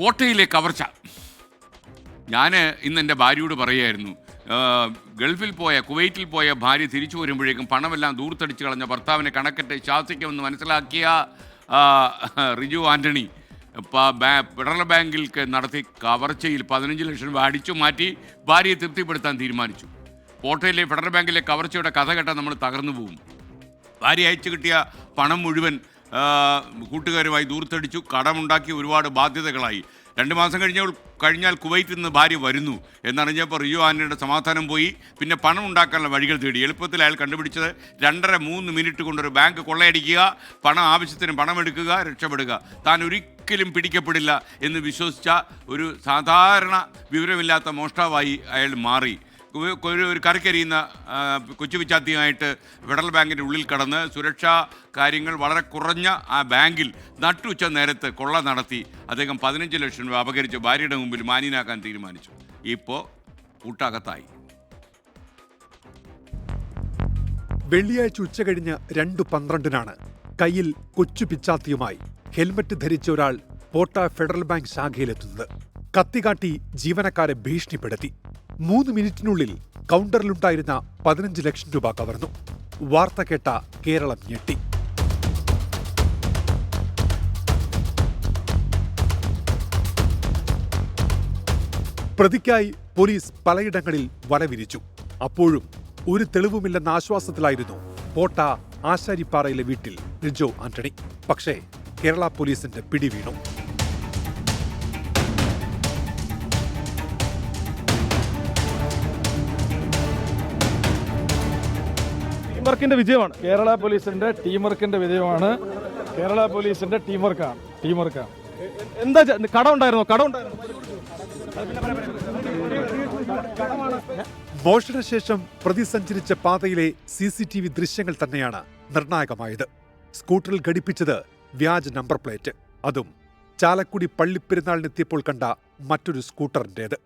പോട്ടയിലെ കവർച്ച. ഞാൻ ഇന്ന് എന്റെ ഭാര്യയോട് പറയുമായിരുന്നു ഗൾഫിൽ പോയ കുവൈറ്റിൽ പോയ ഭാര്യ തിരിച്ചു വരുമ്പോഴേക്കും പണമെല്ലാം ദൂർത്തടിച്ച് കളഞ്ഞ ഭർത്താവിനെ കണക്കെട്ട് ശാസിക്കുമെന്ന് മനസ്സിലാക്കിയ റിജു ആന്റണി ഫെഡറൽ ബാങ്കിൽ നടത്തി കവർച്ചയിൽ പതിനഞ്ച് ലക്ഷം രൂപ അടിച്ചു മാറ്റി ഭാര്യയെ തൃപ്തിപ്പെടുത്താൻ തീരുമാനിച്ചു. കോട്ടയിലെ ഫെഡറൽ ബാങ്കിലെ കവർച്ചയുടെ കഥ കേട്ടാൽ നമ്മൾ തകർന്നു പോകും. ഭാര്യ അയച്ചു കിട്ടിയ പണം മുഴുവൻ കൂട്ടുകാരുമായി ദൂർത്തടിച്ചു കടമുണ്ടാക്കി ഒരുപാട് ബാധ്യതകളായി. രണ്ട് മാസം കഴിഞ്ഞ കഴിഞ്ഞാൽ കുവൈറ്റിൽ നിന്ന് ഭാര്യ വരുന്നു എന്നറിഞ്ഞപ്പോൾ റിയോ ആനയുടെ സമാധാനം പോയി. പിന്നെ പണം ഉണ്ടാക്കാനുള്ള വഴികൾ തേടി. എളുപ്പത്തിൽ അയാൾ കണ്ടുപിടിച്ചത് രണ്ടര മൂന്ന് മിനിറ്റ് കൊണ്ടൊരു ബാങ്ക് കൊള്ളയടിക്കുക പണം ആവശ്യത്തിന് പണമെടുക്കുക രക്ഷപ്പെടുക. താൻ ഒരിക്കലും പിടിക്കപ്പെടില്ല എന്ന് വിശ്വസിച്ച ഒരു സാധാരണ വിവരമില്ലാത്ത മോഷ്ടാവായി അയാൾ മാറി. ഒരു ഒരു- കരക്കരിയുന്ന ആ, കൊച്ചു വിച്ചാത്തിയുമായിട്ട് ഫെഡറൽ ബാങ്കിന്റെ ഉള്ളിൽ കടന്ന് സുരക്ഷാ കാര്യങ്ങൾ വളരെ കുറഞ്ഞ ആ ബാങ്കിൽ നട്ടുച്ച നേരത്ത് കൊള്ള നടത്തി അദ്ദേഹം പതിനഞ്ച് ലക്ഷം രൂപ അപകരിച്ച്. ഭാര്യയുടെ മുമ്പിൽ മാന്യനാക്കാൻ തീരുമാനിച്ചു. ഇപ്പോൾ കൂട്ടകത്തായി. വെള്ളിയാഴ്ച ഉച്ച കഴിഞ്ഞ് രണ്ടു പന്ത്രണ്ടിനാണ് കയ്യിൽ കൊച്ചു പിച്ചാത്തിയുമായി ഹെൽമറ്റ് ധരിച്ച ഒരാൾ പോട്ട ഫെഡറൽ ബാങ്ക് ശാഖയിലെത്തുന്നത്. കത്തികാട്ടി ജീവനക്കാരെ ഭീഷണിപ്പെടുത്തി. മൂന്ന് മിനിറ്റിനുള്ളിൽ കൗണ്ടറിലുണ്ടായിരുന്ന പതിനഞ്ച് ലക്ഷം രൂപ കവർന്നു. വാർത്ത കേട്ട കേരളം ഞെട്ടി. പ്രതിക്കായി പോലീസ് പലയിടങ്ങളിൽ വലവിരിച്ചു. അപ്പോഴും ഒരു തെളിവുമില്ലെന്ന ആശ്വാസത്തിലായിരുന്നു പോട്ട ആശാരിപ്പാറയിലെ വീട്ടിൽ റിജോ ആന്റണി. പക്ഷേ കേരള പോലീസിന്റെ പിടി വീണു ടീം വർക്കിന്റെ വിജയമാണ്. കേരള പോലീസിന്റെ ടീം വർക്കിന്റെ വിജയമാണ്. കേരള പോലീസിന്റെ ടീം വർക്കാണ് ടീം വർക്കാണ് എന്താ കട ഉണ്ടായിരുന്നോ? കട ഉണ്ടായിരുന്നു? മോഷണശേഷം പ്രതി സഞ്ചരിച്ച പാതയിലെ സി സി ടി വി ദൃശ്യങ്ങൾ തന്നെയാണ് നിർണായകമായത്. സ്കൂട്ടറിൽ ഘടിപ്പിച്ചത് വ്യാജ നമ്പർ പ്ലേറ്റ്. അതും ചാലക്കുടി പള്ളിപ്പെരുന്നാളിനെത്തിയപ്പോൾ കണ്ട മറ്റൊരു സ്കൂട്ടറിന്റേത്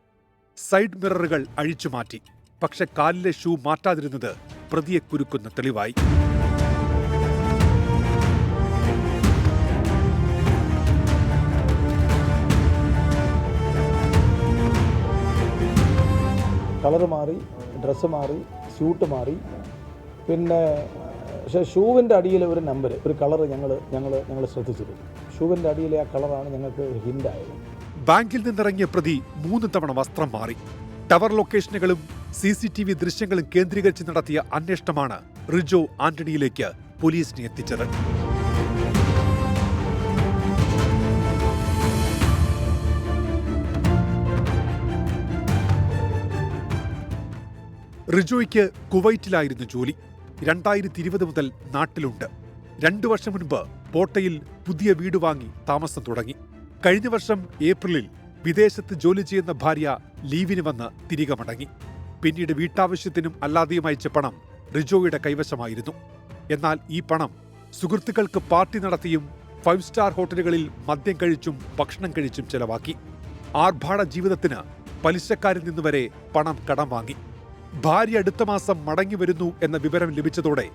സൈഡ് മിററുകൾ അഴിച്ചുമാറ്റി പക്ഷെ കാലിലെ ഷൂ മാറ്റാതിരുന്നത് പ്രതിയെ കുരുക്കുന്ന തെളിവായി. കളർ മാറി ഡ്രസ്സ് മാറി സ്യൂട്ട് മാറി. പിന്നെ പക്ഷേ ഷൂവിന്റെ അടിയിൽ ഒരു നമ്പർ ഒരു കളർ ഞങ്ങൾ ഞങ്ങൾ ഞങ്ങൾ ശ്രദ്ധിച്ചിരുന്നു. ഷൂവിന്റെ അടിയിലെ ആ കളറാണ് ഞങ്ങൾക്ക് ഹിന്റായത് ബാങ്കിൽ നിന്നിറങ്ങിയ പ്രതി മൂന്ന് തവണ വസ്ത്രം മാറി. ടവർ ലൊക്കേഷനുകളും സി സി ടി വി ദൃശ്യങ്ങളും കേന്ദ്രീകരിച്ച് നടത്തിയ അന്വേഷണമാണ് റിജോ ആന്റണിയിലേക്ക് പോലീസിനെ എത്തിച്ചത്. റിജോയ്ക്ക് കുവൈറ്റിലായിരുന്നു ജോലി. രണ്ടായിരത്തി ഇരുപത് മുതൽ നാട്ടിലുണ്ട്. രണ്ടു വർഷം മുൻപ് പോട്ടയിൽ പുതിയ വീട് വാങ്ങി താമസം തുടങ്ങി. കഴിഞ്ഞ വർഷം ഏപ്രിലിൽ വിദേശത്ത് ജോലി ചെയ്യുന്ന ഭാര്യ ലീവിന് വന്ന് തിരികെ മടങ്ങി. പിന്നീട് വീട്ടാവശ്യത്തിനും അല്ലാതെയും അയച്ച പണം റിജോയുടെ കൈവശമായിരുന്നു. എന്നാൽ ഈ പണം സുഹൃത്തുക്കൾക്ക് പാർട്ടി നടത്തിയും ഫൈവ് സ്റ്റാർ ഹോട്ടലുകളിൽ മദ്യം കഴിച്ചും ഭക്ഷണം കഴിച്ചും ചെലവാക്കി. ആർഭാട ജീവിതത്തിന് പലിശക്കാരിൽ നിന്നുവരെ പണം കടം വാങ്ങി. ഭാര്യ അടുത്ത മാസം മടങ്ങി വരുന്നു എന്ന വിവരം ലഭിച്ചതോടെ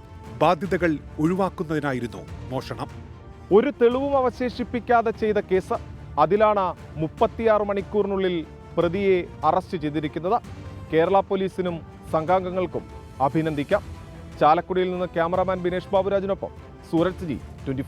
ബാധ്യതകൾ ഒഴിവാക്കുന്നതിനായിരുന്നു മോഷണം. ഒരു തെളിവും അവശേഷിപ്പിക്കാതെ ചെയ്ത കേസ് അതിലാണ് മുപ്പത്തിയാറ് മണിക്കൂറിനുള്ളിൽ പ്രതിയെ അറസ്റ്റ് ചെയ്തിരിക്കുന്നത്. കേരള പോലീസിനും സംഘാംഗങ്ങൾക്കും അഭിനന്ദിക്കാം. ചാലക്കുടിയിൽ നിന്ന് ക്യാമറാമാൻ ബിനേഷ് ബാബുരാജിനൊപ്പം സൂരജ് ജി ട്വന്റി